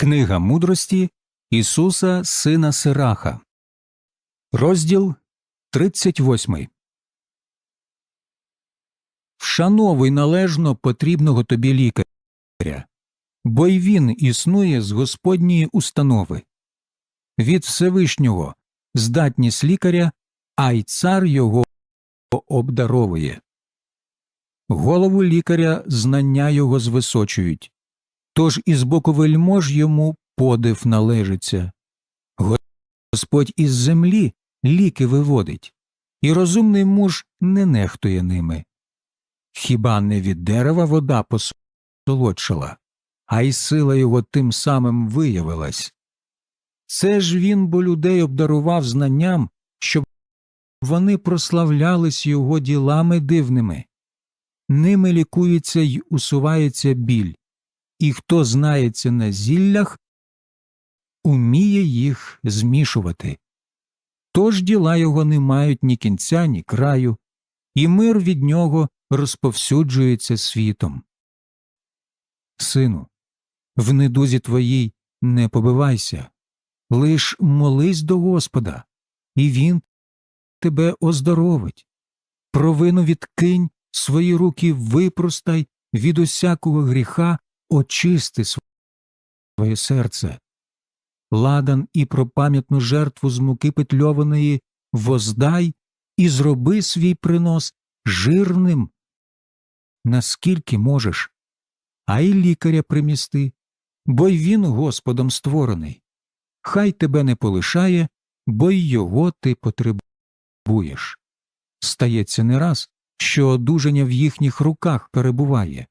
Книга мудрості Ісуса Сина Сираха. Розділ 38. Вшановуй належно потрібного тобі лікаря, бо й він існує з Господньої установи. Від Всевишнього здатність лікаря, а й цар його обдаровує. Голову лікаря знання його звисочують, тож із боку вельмож йому подив належиться. Господь із землі ліки виводить, і розумний муж не нехтує ними. Хіба не від дерева вода посолодшала, а й сила його тим самим виявилась. Це ж він бо людей обдарував знанням, щоб вони прославлялись його ділами дивними. Ними лікується й усувається біль, і хто знається на зіллях, уміє їх змішувати. Тож діла його не мають ні кінця, ні краю, і мир від нього розповсюджується світом. Сину, в недузі твоїй не побивайся, лиш молись до Господа, і Він тебе оздоровить. Провину відкинь, свої руки випростай, від усякого гріха очисти своє серце. Ладан і про пам'ятну жертву з муки петльованої воздай і зроби свій принос жирним, наскільки можеш, а й лікаря примісти, бо й він Господом створений. Хай тебе не полишає, бо й його ти потребуєш. Стається не раз, що одужання в їхніх руках перебуває,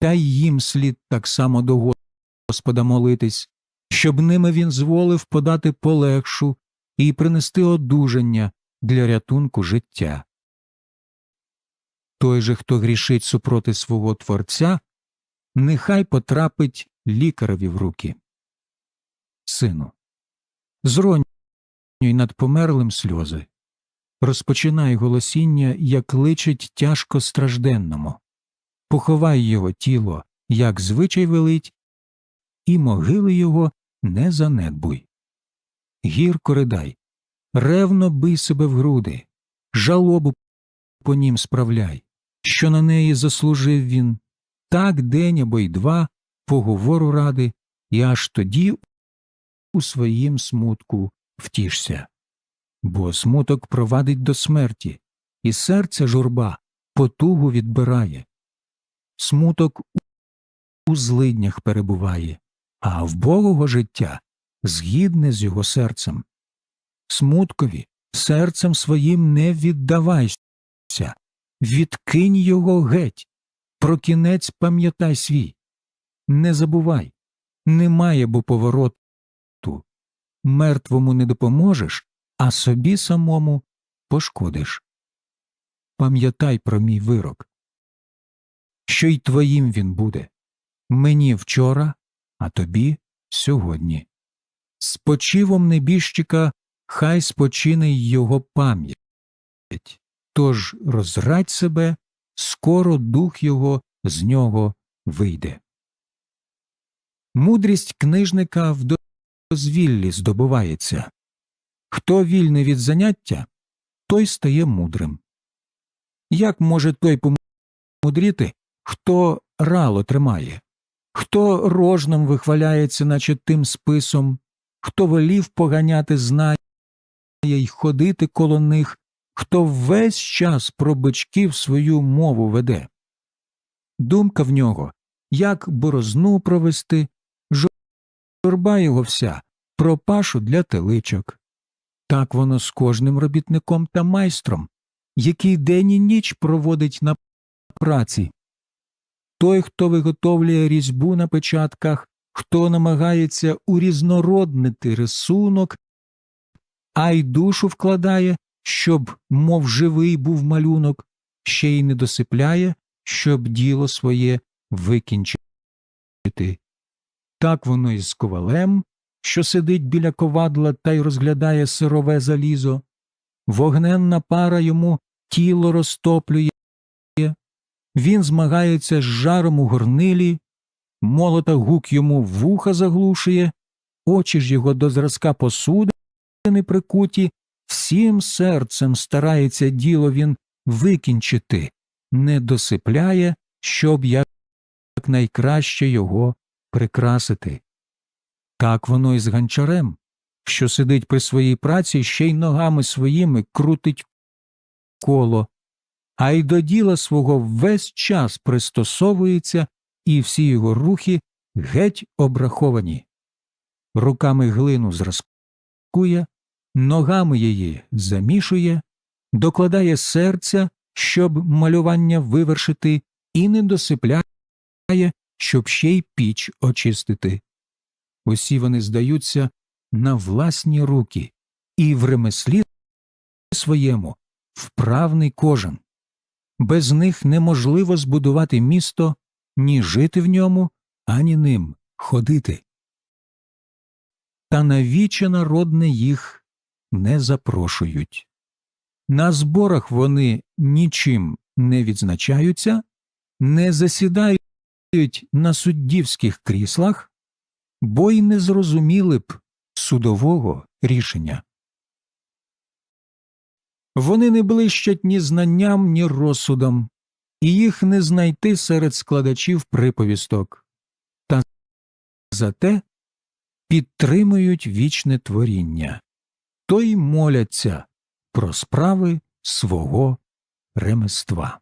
та й їм слід так само до Господа молитись, щоб ними він зволив подати полегшу і принести одужання для рятунку життя. Той же, хто грішить супроти свого Творця, нехай потрапить лікареві в руки. Сину, зронюй над померлим сльози, розпочинай голосіння, як личить тяжко стражденному, поховай його тіло, як звичай велить, і могили його не занедбуй. Гірко ридай, ревно бий себе в груди, жалобу по нім справляй, що на неї заслужив він, так день або й два поговору ради, і аж тоді у своїм смутку втішся. Бо смуток провадить до смерті, і серце журба потугу відбирає. Смуток у злиднях перебуває, а в Богого життя згідне з його серцем. Смуткові серцем своїм не віддавайся, відкинь його геть, про кінець пам'ятай свій. Не забувай, немає бо повороту. Мертвому не допоможеш, а собі самому пошкодиш. Пам'ятай про мій вирок, що й твоїм він буде мені вчора, а тобі сьогодні. З почивом небіжчика хай спочине й його пам'ять. Тож розрадь себе, скоро дух його з нього вийде. Мудрість книжника в дозвіллі здобувається. Хто вільний від заняття, той стає мудрим. Як може той помудріти, хто рало тримає, хто рожном вихваляється, наче тим списом, хто волів поганяти знає й ходити коло них, хто весь час про бичків свою мову веде. Думка в нього, як борозну провести, журба його вся, про пашу для теличок. Так воно з кожним робітником та майстром, який день і ніч проводить на праці. Той, хто виготовлює різьбу на печатках, хто намагається урізнороднити рисунок, а й душу вкладає, щоб, мов живий був малюнок, ще й не досипляє, щоб діло своє викінчити. Так воно і з ковалем, що сидить біля ковадла та й розглядає сирове залізо, вогненна пара йому тіло розтоплює, він змагається з жаром у горнилі, молота гук йому вуха заглушує, очі ж його до зразка посудини прикуті, всім серцем старається діло він викінчити, не досипляє, щоб якнайкраще його прикрасити. Так воно і з ганчарем, що сидить при своїй праці, ще й ногами своїми крутить коло, а й до діла свого весь час пристосовується, і всі його рухи геть обраховані. Руками глину зразкує, ногами її замішує, докладає серця, щоб малювання вивершити, і не досипляє, щоб ще й піч очистити. Усі вони здаються на власні руки, і в ремеслі своєму вправний кожен. Без них неможливо збудувати місто, ні жити в ньому, ані ним ходити. Та на віче народне їх не запрошують. На зборах вони нічим не відзначаються, не засідають на суддівських кріслах, бо й не зрозуміли б судового рішення. Вони не блищать ні знанням, ні розсудом, і їх не знайти серед складачів приповісток, та зате підтримують вічне творіння, то й моляться про справи свого ремества.